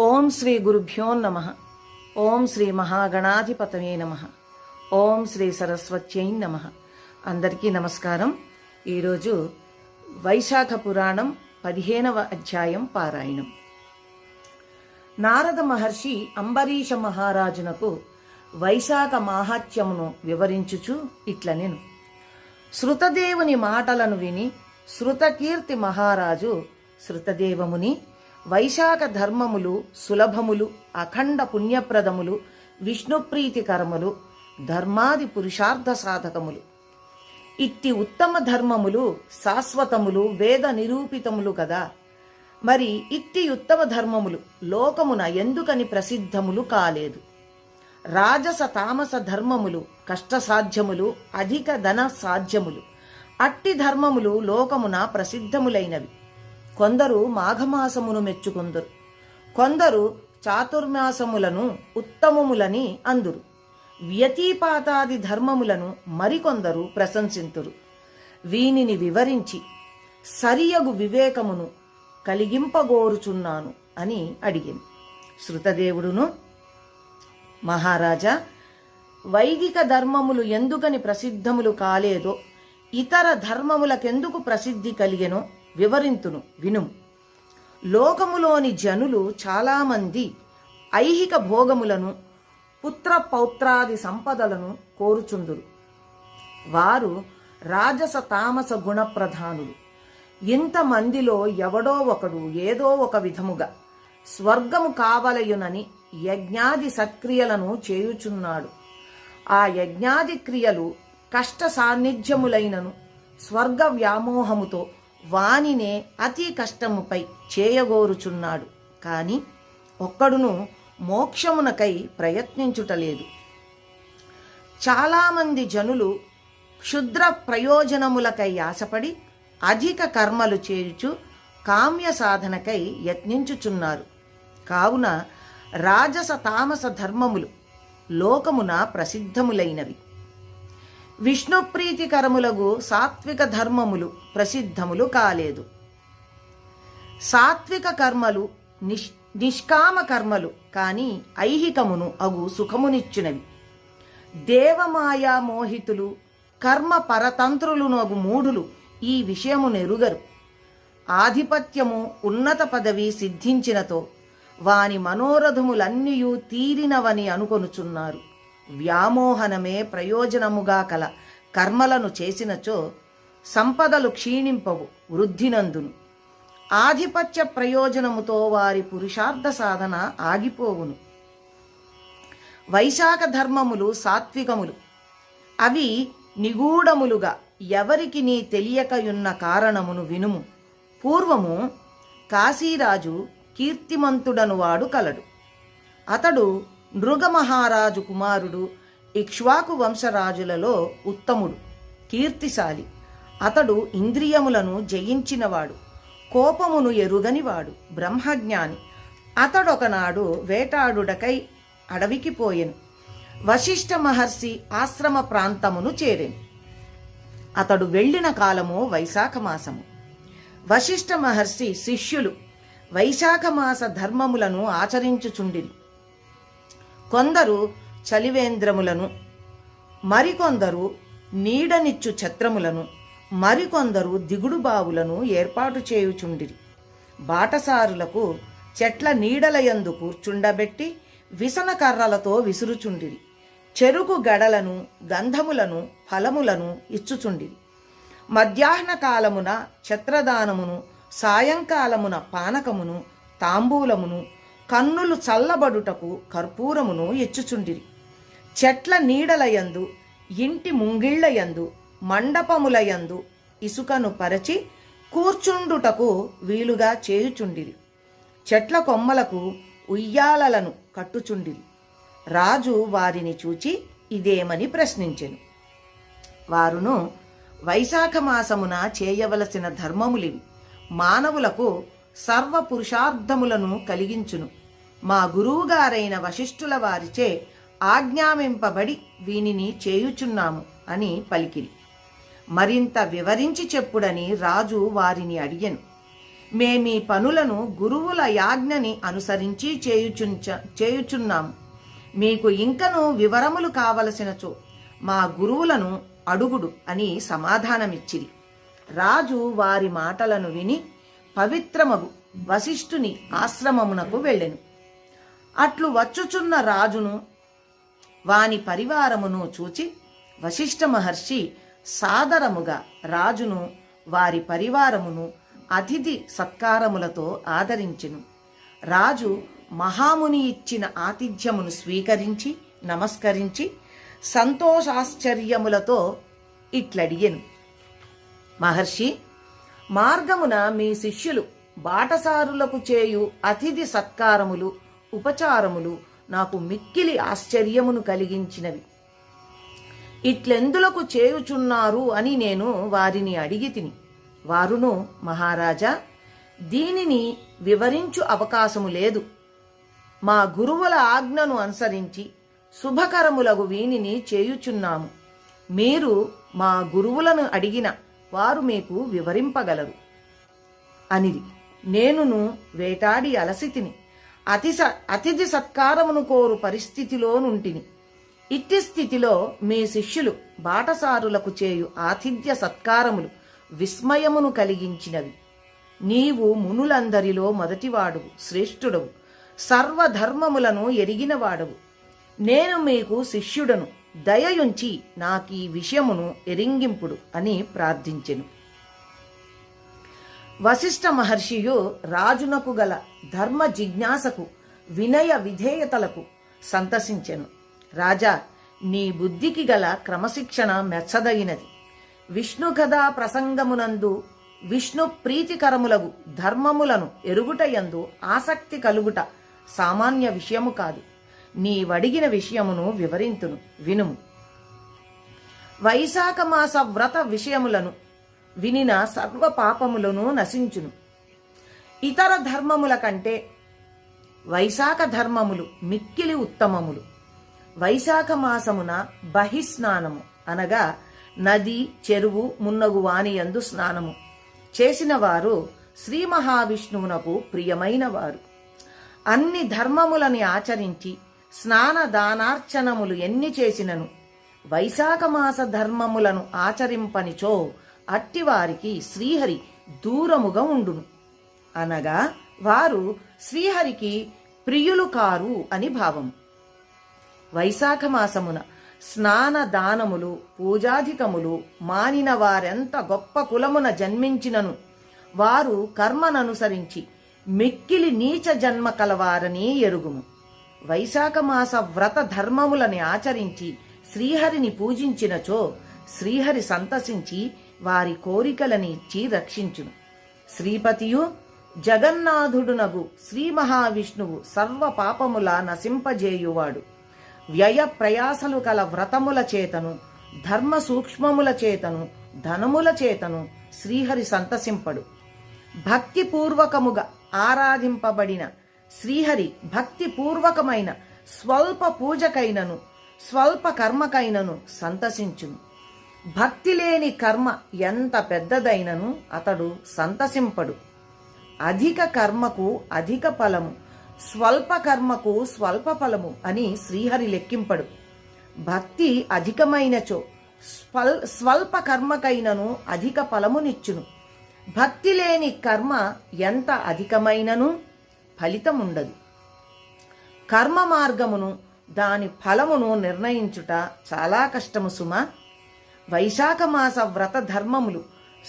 ఓం శ్రీ గురుభ్యో నమ. ఓం శ్రీ మహాగణాధిపతమే నమ. ఓం శ్రీ సరస్వత్యై నమ. అందరికీ నమస్కారం. ఈరోజు వైశాఖ పురాణం పదిహేనవ అధ్యాయం పారాయణం. నారద మహర్షి అంబరీష మహారాజునకు వైశాఖ మాహాత్యమును వివరించుచు ఇట్లనెను. శృతదేవుని మాటలను విని శృతకీర్తి మహారాజు శృతదేవముని వైశాఖ ధర్మములు సులభములు అఖండ పుణ్యప్రదములు విష్ణుప్రీతికరములు ధర్మాది పురుషార్థ సాధకములు. ఇట్టి ఉత్తమ ధర్మములు శాశ్వతములు వేద నిరూపితములు కదా. మరి ఇట్టి ఉత్తమ ధర్మములు లోకమున ఎందుకని ప్రసిద్ధములు కాలేదు. రాజస తామస ధర్మములు కష్టసాధ్యములు అధిక ధన సాధ్యములు అట్టి ధర్మములు లోకమున ప్రసిద్ధములైనవి. కొందరు మాఘమాసమును మెచ్చుకుందరు. కొందరు చాతుర్మాసములను ఉత్తమములని అందురు. వ్యతిపాతాది ధర్మములను మరికొందరు ప్రశంసింతురు. వీనిని వివరించి సరియగు వివేకమును కలిగింపగోరుచున్నాను అని అడిగింది శృతదేవుడును మహారాజా వైదిక ధర్మములు ఎందుకని ప్రసిద్ధములు కాలేదో ఇతర ధర్మములకెందుకు ప్రసిద్ధి కలిగెనో వివరింతును వినుము లోకములోని జనులు చాలామంది ఐహిక భోగములను పుత్ర పౌత్రాది సంపదలను కోరుచుందురు. వారు రాజస తామస గుణ ప్రధానులు. ఇంతమందిలో ఎవడో ఒకడు ఏదో ఒక విధముగా స్వర్గము కావలయునని యజ్ఞాది సత్క్రియలను చేయుచున్నాడు. ఆ యజ్ఞాది క్రియలు కష్ట సాన్నిధ్యములైనను స్వర్గ వ్యామోహముతో వానినే అతి కష్టముపై చేయగోరుచున్నాడు. కాని ఒక్కడును మోక్షమునకై ప్రయత్నించుటలేదు. చాలామంది జనులు క్షుద్ర ప్రయోజనములకై ఆశపడి అధిక కర్మలు చేయుచు కామ్య సాధనకై యత్నించుచున్నారు. కావున రాజస తామస ధర్మములు లోకమున ప్రసిద్ధములైనవి. విష్ణుప్రీతికరములగు సాత్విక ధర్మములు ప్రసిద్ధములు కాలేదు. సాత్విక కర్మలు నిష్ నిష్కామ కర్మలు కానీ ఐహికమును అగు సుఖమునిచ్చునవి. దేవమాయా మోహితులు కర్మ పరతంత్రులును అగు మూఢులు ఈ విషయము నెరుగరు. ఆధిపత్యము ఉన్నత పదవి సిద్ధించినతో వాని మనోరథములన్నీయూ తీరినవని అనుకొనుచున్నారు. వ్యామోహనమే ప్రయోజనముగా కల. కర్మలను చేసినచో సంపదలు క్షీణింపవు వృద్ధినందును. ఆధిపత్య ప్రయోజనముతో వారి పురుషార్థ సాధన ఆగిపోవును. వైశాఖ ధర్మములు సాత్వికములు. అవి నిగూఢములుగా ఎవరికి నీ తెలియకయున్న కారణమును వినుము. పూర్వము కాశీరాజు కీర్తిమంతుడను వాడు కలడు. అతడు మృగమహారాజు కుమారుడు ఇక్ష్వాకు వంశరాజులలో ఉత్తముడు కీర్తిశాలి. అతడు ఇంద్రియములను జయించినవాడు కోపమును ఎరుగనివాడు బ్రహ్మజ్ఞాని. అతడొకనాడు వేటాడుడకై అడవికి పోయెను. వశిష్ఠ మహర్షి ఆశ్రమ ప్రాంతమును చేరెను. అతడు వెళ్ళిన కాలము వైశాఖ మాసము. వశిష్ఠ మహర్షి శిష్యులు వైశాఖ మాస ధర్మములను ఆచరించుచుండిరి. కొందరు చలివేంద్రములను మరికొందరు నీడనిచ్చు ఛత్రములను మరికొందరు దిగుడు బావులను ఏర్పాటు చేయుచుండిరి. బాటసారులకు చెట్ల నీడలయందు కూర్చుండబెట్టి విసన కర్రలతో విసురుచుండిరి. చెరుకు గడలను గంధములను ఫలములను ఇచ్చుచుండిరి. మధ్యాహ్న కాలమున ఛత్రదానమును సాయంకాలమున పానకమును తాంబూలమును కన్నులు చల్లబడుటకు కర్పూరమును ఇచ్చుచుండిరి చెట్ల నీడలయందు ఇంటి ముంగిళ్ళయందు మండపములయందు ఇసుకను పరచి కూర్చుండుటకు వీలుగా చేయుచుండిరి. చెట్ల కొమ్మలకు ఉయ్యాలలను కట్టుచుండిరి. రాజు వారిని చూచి ఇదేమని ప్రశ్నించెను. వారును వైశాఖ మాసమున చేయవలసిన ధర్మములివి. మానవులకు సర్వ పురుషార్థములను కలిగించును. మా గురువుగారైన వశిష్ఠుల వారిచే ఆజ్ఞామింపబడి వీనిని చేయుచున్నాము అని పలికిరి. మరింత వివరించి చెప్పుడని రాజు వారిని అడిగను. మేమీ పనులను గురువుల యాజ్ఞని అనుసరించి చేయుచుంచ చేయుచున్నాము. మీకు ఇంకను వివరములు కావలసినచో మా గురువులను అడుగుడు అని సమాధానమిచ్చిరి. రాజు వారి మాటలను విని పవిత్రమగు వశిష్ఠుని ఆశ్రమమునకు వెళ్ళెను. అట్లు వచ్చుచున్న రాజును వాని పరివారమును చూచి వశిష్ఠ మహర్షి సాదరముగా రాజును వారి పరివారమును అతిథి సత్కారములతో ఆదరించెను. రాజు మహాముని ఇచ్చిన ఆతిథ్యమును స్వీకరించి నమస్కరించి సంతోషాశ్చర్యములతో ఇట్లడియను మహర్షి మార్గమున మీ శిష్యులు బాటసారులకు చేయు అతిథి సత్కారములు ఉపచారములు నాకు మిక్కిలి ఆశ్చర్యమును కలిగించినవి. ఇట్లెందులకు చేయుచున్నారు అని నేను వారిని అడిగి తిని వారును మహారాజా దీనిని వివరించు అవకాశము లేదు. మా గురువుల ఆజ్ఞను అనుసరించి శుభకరములగు వీనిని చేయుచున్నాము. మీరు మా గురువులను అడిగిన వారు మీకు వివరింపగలరు. అనిది నేనును వేటాడి అలసితిని అతిస అతిథి సత్కారమును కోరు పరిస్థితిలో నుంటిని. ఇట్టి స్థితిలో మీ శిష్యులు బాటసారులకు చేయు ఆతిథ్య సత్కారములు విస్మయమును కలిగించినవి. నీవు మునులందరిలో మొదటివాడువు శ్రేష్ఠుడవు సర్వధర్మములను ఎరిగినవాడవు. నేను మీకు శిష్యుడను దయయుంచి నాకీ విషయమును ఎరింగింపుడు అని ప్రార్థించెను. వశిష్ఠ మహర్షియు రాజునకు గల ధర్మ జిజ్ఞాసకు వినయ విధేయతలకు సంతసించెను. రాజా నీ బుద్ధికి గల క్రమశిక్షణ మెచ్చదగినది. విష్ణు కథా ప్రసంగమునందు విష్ణు ప్రీతికరములగు ధర్మములను ఎరుగుటయందు ఆసక్తి కలుగుట సామాన్య విషయము కాదు. నీవడిగిన విషయమును వివరింతును వినుము. వైశాఖ మాస వ్రత విషయములను వినిన సర్వ పాపములను నశించును. ఇతర ధర్మముల కంటే వైశాఖ ధర్మములు మిక్కిలి ఉత్తమములు. వైశాఖ మాసమున బహిస్నానము అనగా నది చెరువు మున్నగు వానియందు స్నానము చేసిన వారు శ్రీ మహావిష్ణువునకు ప్రియమైన వారు అన్ని ధర్మములని ఆచరించి స్నాన దానార్చనములు ఎన్ని చేసినను? వైశాఖమాస ధర్మములను ఆచరింపనిచో అట్టివారికి శ్రీహరి దూరముగా ఉండును. అనగా వారు శ్రీహరికి ప్రియులు కారు అని భావం వైశాఖ మాసమున స్నాన దానములు పూజాధికములు మానిన వారెంత గొప్ప కులమున జన్మించినను. వారు కర్మననుసరించి మిక్కిలి నీచ జన్మ కలవారని ఎరుగుము. వైశాఖ మాస వ్రత ధర్మములని ఆచరించి శ్రీహరిని పూజించినచో శ్రీహరి సంతసించి వారి కోరికలని ఇచ్చి రక్షించును. శ్రీపతియు జగన్నాథుడునగు శ్రీ మహావిష్ణువు సర్వ పాపముల నశింపజేయువాడు. వ్యయ ప్రయాసలు కల వ్రతముల చేతను ధర్మ సూక్ష్మముల చేతను ధనముల చేతను శ్రీహరి సంతసింపడు. భక్తిపూర్వకముగా ఆరాధింపబడిన శ్రీహరి భక్తిపూర్వకమైన స్వల్ప పూజకైనను స్వల్ప కర్మకైనను సంతసించును. భక్తి లేని కర్మ ఎంత పెద్దదైనను అతడు సంతసింపడు. అధిక కర్మకు అధిక ఫలము స్వల్ప కర్మకు స్వల్ప ఫలము అని శ్రీహరి లెక్కింపడు. భక్తి అధికమైనచో స్వల్ స్వల్ప కర్మకైనను అధిక ఫలమునిచ్చును. భక్తి లేని కర్మ ఎంత అధికమైనను? ఫలితం ఉండదు కర్మ మార్గమును దాని ఫలమును నిర్ణయించుట చాలా కష్టము సుమ. వైశాఖ మాస వ్రత ధర్మములు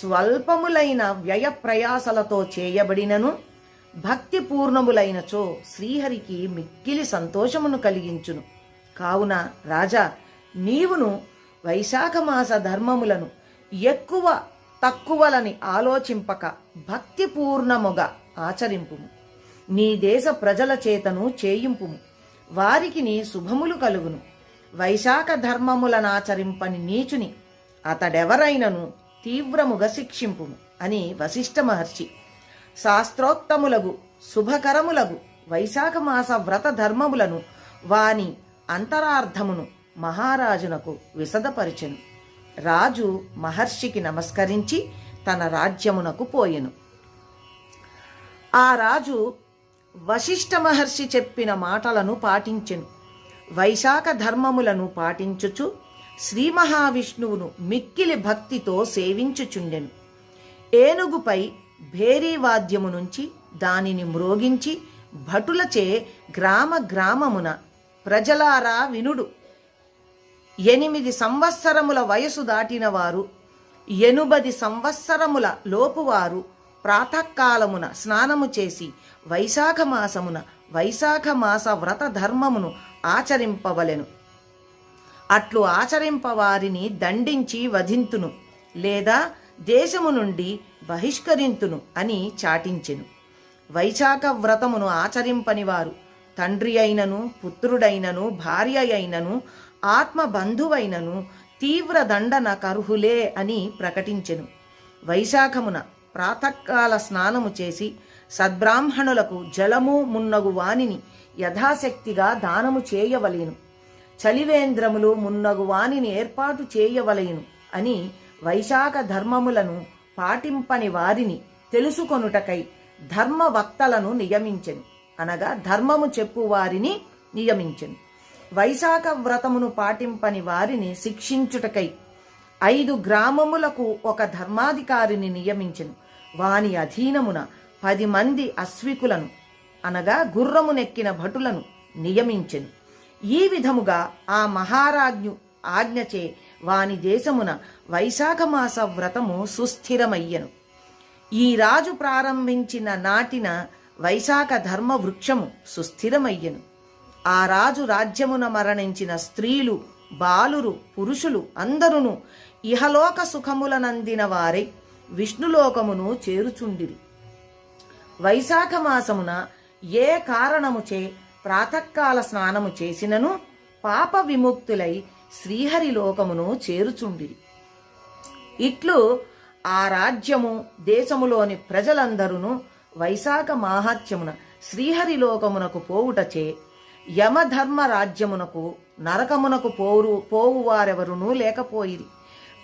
స్వల్పములైన వ్యయ ప్రయాసలతో చేయబడినను భక్తి పూర్ణములైనచో శ్రీహరికి మిక్కిలి సంతోషమును కలిగించును. కావున రాజా నీవును వైశాఖ మాస ధర్మములను ఎక్కువ తక్కువలని ఆలోచింపక భక్తిపూర్ణముగా ఆచరింపుము. నీ దేశ ప్రజల చేతను చేయింపుము. వారికి నీ శుభములు కలుగును. వైశాఖ ధర్మములనాచరింపని నీచుని అతడెవరైనను తీవ్రముగా శిక్షింపుము అని వశిష్ఠ మహర్షి. శాస్త్రోక్తములగు శుభకరములగు వైశాఖ మాస వ్రత ధర్మములను వాని అంతరార్థమును మహారాజునకు విశదపరిచెను రాజు మహర్షికి నమస్కరించి తన రాజ్యమునకు పోయెను. ఆ రాజు వశిష్ఠ మహర్షి చెప్పిన మాటలను పాటించెను. వైశాఖ ధర్మములను పాటించుచు శ్రీ మహావిష్ణువును మిక్కిలి భక్తితో సేవించుచుండెను. ఏనుగుపై భేరీ వాద్యము నుంచి దానిని మ్రోగించి భటులచే గ్రామ గ్రామమున ప్రజలారా వినుడు. ఎనిమిది సంవత్సరముల వయసు దాటిన వారు ఎనుబది సంవత్సరముల లోపువారు ప్రాతకాలమున స్నానము చేసి వైశాఖ మాసమున వైశాఖ మాస వ్రత ధర్మమును ఆచరింపవలెను. అట్లు ఆచరింపవారిని దండించి వధింతును లేదా దేశము నుండి బహిష్కరింతును అని చాటించెను. వైశాఖ వ్రతమును ఆచరింపని వారు తండ్రి అయినను పుత్రుడైనను భార్య అయినను ఆత్మ బంధువైనను తీవ్ర దండన కర్హులే అని ప్రకటించెను. వైశాఖమున ప్రాతకాల స్నానము చేసి సద్బ్రాహ్మణులకు జలము మున్నగు వానిని యథాశక్తిగా దానము చేయవలేను. చలివేంద్రములు మున్నగు వానిని ఏర్పాటు చేయవలేను అని వైశాఖ ధర్మములను పాటింపని వారిని తెలుసుకొనుటకై ధర్మవక్తలను నియమించెను. అనగా ధర్మము చెప్పు వారిని నియమించెను. వైశాఖ వ్రతమును పాటింపని వారిని శిక్షించుటకై ఐదు గ్రామములకు ఒక ధర్మాధికారిని నియమించెను. వాని అధీనమున పది మంది అశ్వికులను అనగా గుర్రమునెక్కిన భటులను నియమించెను. ఈ విధముగా ఆ మహారాజ్ఞు ఆజ్ఞచే వాని దేశమున వైశాఖ మాస వ్రతము సుస్థిరమయ్యను. ఈ రాజు ప్రారంభించిన నాటిన వైశాఖ ధర్మ వృక్షము సుస్థిరమయ్యను. ఆ రాజు రాజ్యమున మరణించిన స్త్రీలు బాలురు పురుషులు అందరును ఇహలోక సుఖములనందిన వారై విష్ణులోకమును చేరుచుండిరి. వైశాఖ మాసమున ఏ కారణముచే ప్రాతకాల స్నానము చేసినను పాప విముక్తులై శ్రీహరి లోకమును చేరుచుండిరి. ఇట్లు ఆ రాజ్యము దేశములోని ప్రజలందరూ వైశాఖ మాహాత్యమున శ్రీహరి లోకమునకు పోవుటచే యమధర్మ రాజ్యమునకు నరకమునకు పోరు పోవువారెవరునూ లేకపోయిరి.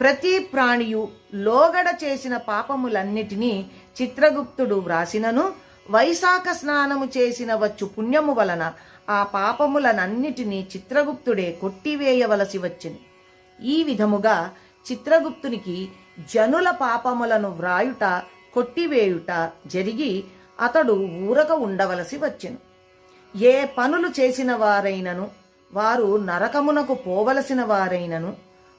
ప్రతి ప్రాణియు లోగడ చేసిన పాపములన్నిటినీ చిత్రగుప్తుడు వ్రాసినను వైశాఖ స్నానము చేసిన వచ్చు పుణ్యము వలన ఆ పాపములనన్నిటినీ చిత్రగుప్తుడే కొట్టివేయవలసి వచ్చింది. ఈ విధముగా చిత్రగుప్తునికి జనుల పాపములను వ్రాయుట కొట్టివేయుట జరిగి అతడు ఊరక ఉండవలసి వచ్చెను ఏ పనులు చేసిన వారైనను వారు నరకమునకు పోవలసిన వారైనను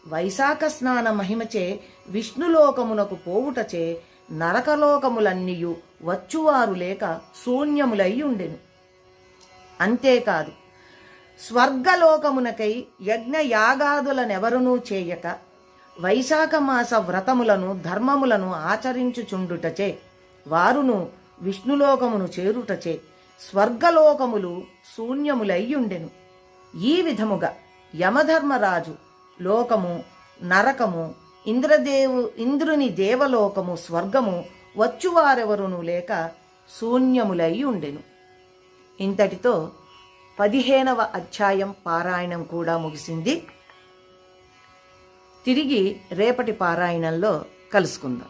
వైశాఖ స్నాన మహిమచే విష్ణులోకమునకు పోవుటచే నరకలోకములన్నీయు వచ్చువారు లేక శూన్యములై ఉండెను అంతేకాదు స్వర్గలోకమునకై యజ్ఞ యాగాదులనెవరునూ చేయక వైశాఖ మాస వ్రతములను ధర్మములను ఆచరించుచుండుటచే వారును విష్ణులోకమును చేరుటచే స్వర్గలోకములు శూన్యములయ్యుండెను. ఈ విధముగా యమధర్మరాజు లోకము నరకము ఇంద్రదేవు ఇంద్రుని దేవలోకము స్వర్గము వచ్చువారెవరును లేక శూన్యములై ఉండెను. ఇంతటితో పదిహేనవ అధ్యాయం పారాయణం కూడా ముగిసింది. తిరిగి రేపటి పారాయణంలో కలుసుకుందాం.